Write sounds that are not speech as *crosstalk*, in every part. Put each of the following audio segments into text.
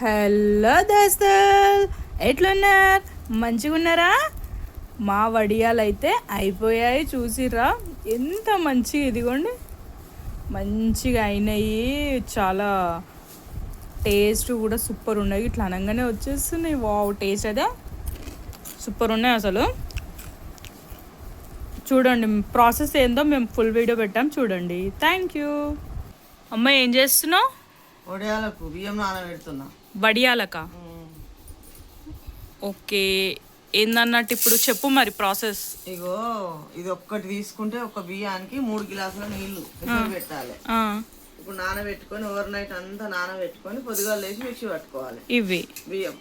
Hello దోస్తులు ఎట్లున్నారు? మంచిగా ఉన్నారా మా వడియాలు అయితే అయిపోయాయి చూసిర్రా? ఎంత మంచిగా ఇదిగోండి. మంచిగా అయినాయి. చాలా టేస్ట్ కూడా సూపర్ ఉన్నాయి. ఇట్లా అనగానే వచ్చేస్తున్నాయి. వావ్ టేస్ట్ అదే. సూపర్ ఉన్నాయి అసలు. చూడండి ప్రాసెస్ ఏందో మేము ఫుల్ వీడియో పెట్టాం. చూడండి. Thank you. అమ్మ ఏం చేస్తున్నావు? వడియాలకు బియ్యం నానబెడుతున్నా. వడియాలక? ఓకే. ఏందన్నట్టు ఇప్పుడు చెప్పు మరి ప్రాసెస్. ఇగో ఇది ఒక్కటి తీసుకుంటే ఒక బియ్యానికి మూడు గిలాసుల నీళ్ళు పెట్టాలి ఇప్పుడు నానబెట్టుకొని ఓవర్ నైట్ అంతా నానబెట్టుకొని పొద్దుగా లేచి మిక్సీ పట్టుకోవాలి. ఇవి. బియ్యం.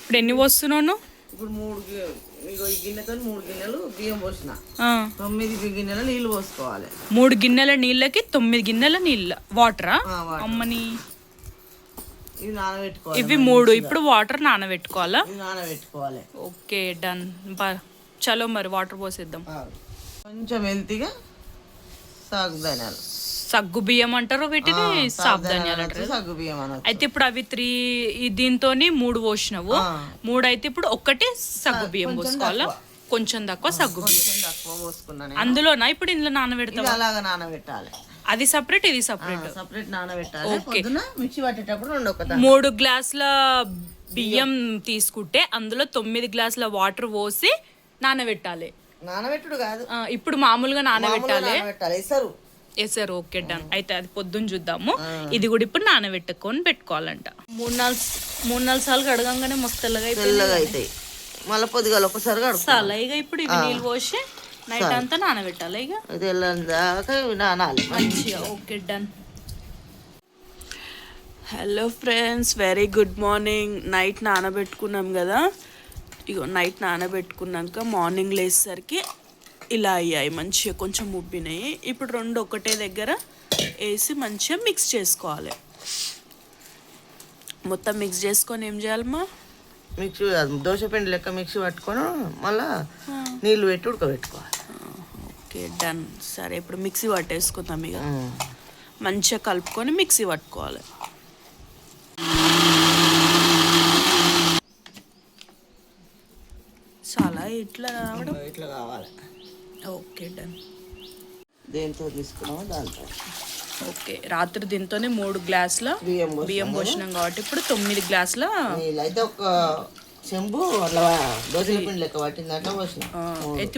ఇప్పుడు ఎన్ని పోస్తున్నాను ఇప్పుడు మూడు ఇగో ఈ గిన్నెతో మూడు గిన్నెలు బియ్యం పోసిన. తొమ్మిది గిన్నెల నీళ్ళు పోసుకోవాలి. మూడు గిన్నెల నీళ్ళకి తొమ్మిది గిన్నెల నీళ్ళ? వాటర్. అమ్మని. ఇవి నానబెట్టుకోవాలి ఇవి మూడు. ఇప్పుడు వాటర్ నానబెట్టుకోవాలా? ఇవి నానబెట్టుకోవాలి. Okay done. బా చలో మరి వాటర్ పోసేద్దాం. కొంచెం హెల్తీగా సాగు ధాన్యాలు. సగ్గు బియ్యం అంటారు వీటిని? సాబ్ ధాన్యాలు అంటారు సగ్గు బియ్యం అయితే ఇప్పుడు అవి త్రీ దీంతో మూడు పోసినావు. మూడు అయితే ఇప్పుడు ఒక్కటి సగ్గు బియ్యం పోసుకోవాలా? కొంచెం తక్కువ సగ్గు బియ్యం. అందులోనా? ఇప్పుడు ఇందులో నానబెడతాం అలాగా నానబెట్టాలి. అది సపరేట్ ఇది సపరేట్ సపరేట్ నానబెట్టాలి. పొద్దున మిక్సీ పట్టేటప్పుడు రెండు ఒక మూడు గ్లాసుల బియ్యం తీసుకుంటే అందులో తొమ్మిది గ్లాసుల వాటర్ పోసి నానబెట్టాలి. నానబెట్టుడు కాదు. ఇప్పుడు మామూలుగా నానబెట్టాలి. ఇసరు ఎసారు. Okay done. అయితే అది పొద్దున్న చూద్దాము. ఇది కూడా ఇప్పుడు నానబెట్టుకొని పెట్టుకోవాలంట. మూడు నాలుగు మూడు నాలుగు సార్లు కడగంగానే మస్తు తెల్లగా అయిపోయింది. మళ్ళీ పొద్దుగాల ఒకసారి చాలా ఇక ఇప్పుడు ఇవి నీళ్ళు పోసి నైట్ అంతా నానబెట్టాలి ఇక? నానాలి. మంచిగా okay done hello friends very good morning night నానబెట్టుకున్నాం కదా. ఇగో నైట్ నానబెట్టుకున్నాక మార్నింగ్ లేచేసరికి ఇలా అయ్యాయి మంచిగా కొంచెం ఉబ్బినాయి. ఇప్పుడు రెండు ఒకటే దగ్గర వేసి మంచిగా మిక్స్ చేసుకోవాలి. మొత్తం మిక్స్ చేసుకొని ఏం చేయాలమ్మా? మిక్సీ దోశ పిండి లెక్క మిక్సీ పట్టుకొని మళ్ళా నీళ్ళు పెట్టి ఉడకబెట్టుకోవాలి. Okay done. సరే ఇప్పుడు మిక్సీ పట్టేసుకుందాం ఇక. మంచిగా కలుపుకొని మిక్సీ పట్టుకోవాలి. చాలా ఇట్లా రావడం? ఇట్లా కావాలి ఓకే డన్. దేంతో తీసుకున్నామో దాంతో. ఓకే రాత్రి దీంతోనే మూడు గ్లాసుల బియ్యం పోసి బియ్యం పోసినాం కాబట్టి ఇప్పుడు తొమ్మిది గ్లాసుల అయితే ఒక చెంబు అట్లా దోశల పిండి లెక్క పట్టింది అట్లా పోసిన.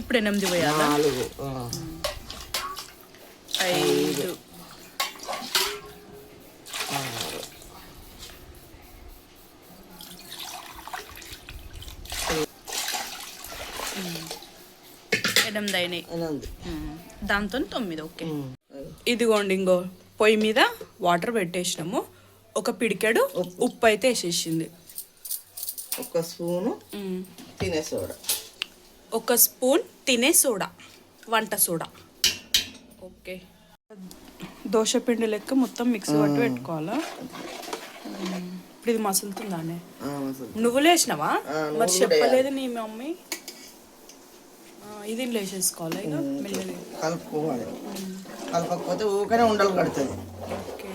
ఇప్పుడు ఎనిమిది పోయాలి? నాలుగు. ఐదు. ఎనిమిది అయినాయి. దాంతో తొమ్మిది ఓకే. ఇదిగోండి ఇంకో పొయ్యి మీద వాటర్ పెట్టేసినాము. ఒక పిడికెడు ఉప్పు అయితే వేసేసింది. ఒక స్పూను. తినే సోడా. ఒక స్పూన్ తినే సోడా వంట సోడా. ఓకే. దోశ పిండి లెక్క మొత్తం మిక్సీ పట్టి పెట్టుకోవాలా. ఇప్పుడు ఇది మసులుతుందానే? ఆ, నువ్వులు మరి చెప్పలేదు నీ మమ్మీ. ఆ, ఇది ఇక? మెల్లగా. కలుపుకోవాలి. కలపకపోతే ఊకనే ఉండలు కడుతుంది. ఓకే.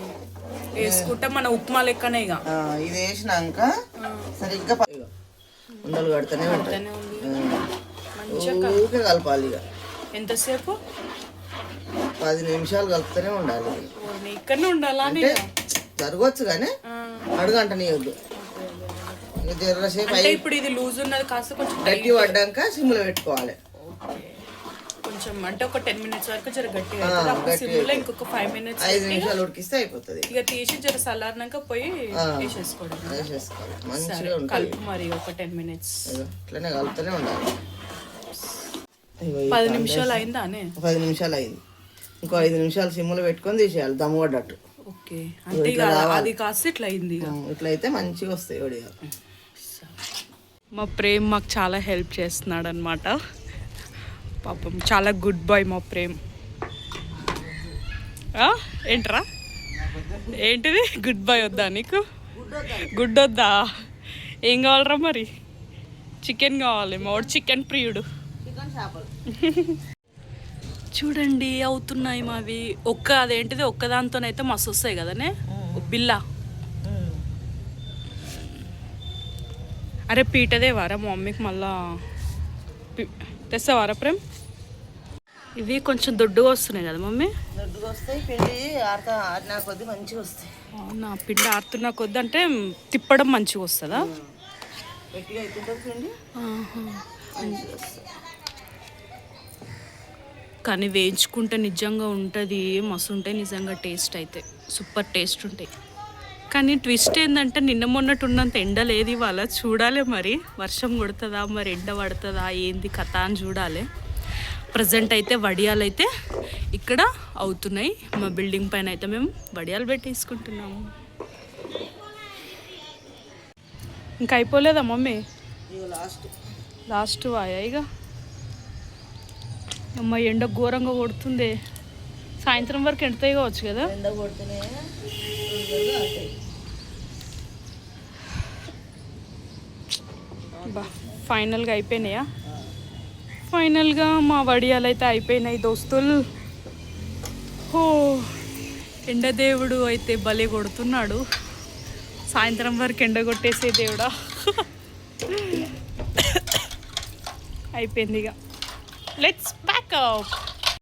వేసుకుంటే మన ఉప్మా లెక్కనే ఇక. ఆ, ఇది వేసినాక సరిగ్గా ఉండలు కడుతూనే ఉంటాయి. ఊకే కలపాలి ఇక. ఎంతసేపు? పది నిమిషాలు కలుపుతూనే ఉండాలి. ఇక్కడనే ఉండాలా అంటే జరగవచ్చు కానీ అడుగంట నీయొద్దు ఇప్పుడు ఇది లూజ్ ఉన్నది కాస్త కొంచెం గట్టి పడ్డాక సిమ్లో పెట్టుకోవాలి. కొంచెం అంటే ఒక టెన్ మినిట్స్ వరకు జర గట్టిగా అవుతుంది అప్పుడు సిమ్లో ఇంకొక ఫైవ్ మినిట్స్ ఐదు నిమిషాలు ఉడికిస్తే అయిపోతుంది. ఇక తీసి జర చల్లారినాక పోయి వేసేసుకోవడం వేసేసుకోవాలి సరే మంచిగా ఉంటుంది. కలుపు మరి ఒక టెన్ మినిట్స్ కలుపుతూనే ఉండాలి. పది నిమిషాలు అయిందా అనే? పది నిమిషాలు అయింది. ఇంకో ఐదు నిమిషాలు సిమ్లో పెట్టుకొని తీసేయాలి దమ్ము పడ్డట్టు. ఓకే. అంటే ఇక అది కాస్త ఇట్లా అయింది ఇక. ఇట్లా అయితే మంచిగా వస్తాయి మా ప్రేమ్ మాకు చాలా హెల్ప్ చేస్తున్నాడు అనమాట పాపం. చాలా గుడ్ బాయ్ మా ప్రేమ్. ఏంట్రా? ఏంటిది? గుడ్ బాయ్ వద్దా నీకు? గుడ్ వద్దా? ఏం కావాలరా మరి? చికెన్ కావాలి. మా చికెన్ ప్రియుడు. చూడండి అవుతున్నాయి మావి. ఒక్క అదేంటిది? ఒక్కదాంతోనైతే మస్తు వస్తాయి కదనే? బిల్లా. అరే పీటదే వారా మా మమ్మీకి మళ్ళా? పి- తెస్తావారా ప్రేమ్? ఇవి కొంచెం దొడ్డుగా వస్తున్నాయి కదా మమ్మీ. దొడ్డుగా వస్తాయి పిండి ఆడతా ఆడినా కొద్దీ మంచిగా వస్తాయి. అవునా పిండి ఆడుతున్న కొద్ది అంటే తిప్పడం మంచిగా వస్తుందా? గట్టిగా పిండి? కానీ వేయించుకుంటే నిజంగా ఉంటుంది మస్తు ఉంటాయి నిజంగా టేస్ట్ అయితే. సూపర్ టేస్ట్ ఉంటాయి. కానీ ట్విస్ట్ ఏంటంటే నిన్న మొన్నటి ఉన్నంత ఎండ లేదు ఇవాళ. చూడాలి మరి. వర్షం కొడుతుందా? మరి ఎండ పడుతుందా? ఏంది కథ అని చూడాలి. ప్రజెంట్ అయితే వడియాలు అయితే ఇక్కడ అవుతున్నాయి. మా బిల్డింగ్ పైన అయితే మేము వడియాలు పెట్టేసుకుంటున్నాము. ఇంకా అయిపోలేదా మమ్మీ? లాస్ట్. లాస్ట్ వాయా ఇక అమ్మ ఎండ ఘోరంగా కొడుతుంది. సాయంత్రం వరకు ఎండుతాయి కావచ్చు కదా? ఎండ కొడితేనే బా ఫైనల్గా అయిపోయినాయా? ఫైనల్గా మా వడియాలు అయితే అయిపోయినాయి దోస్తులు. ఓ ఎండదేవుడు అయితే భలే కొడుతున్నాడు. సాయంత్రం వరకు ఎండ కొట్టేసే దేవుడా. *coughs* అయిపోయింది ఇక. Let's back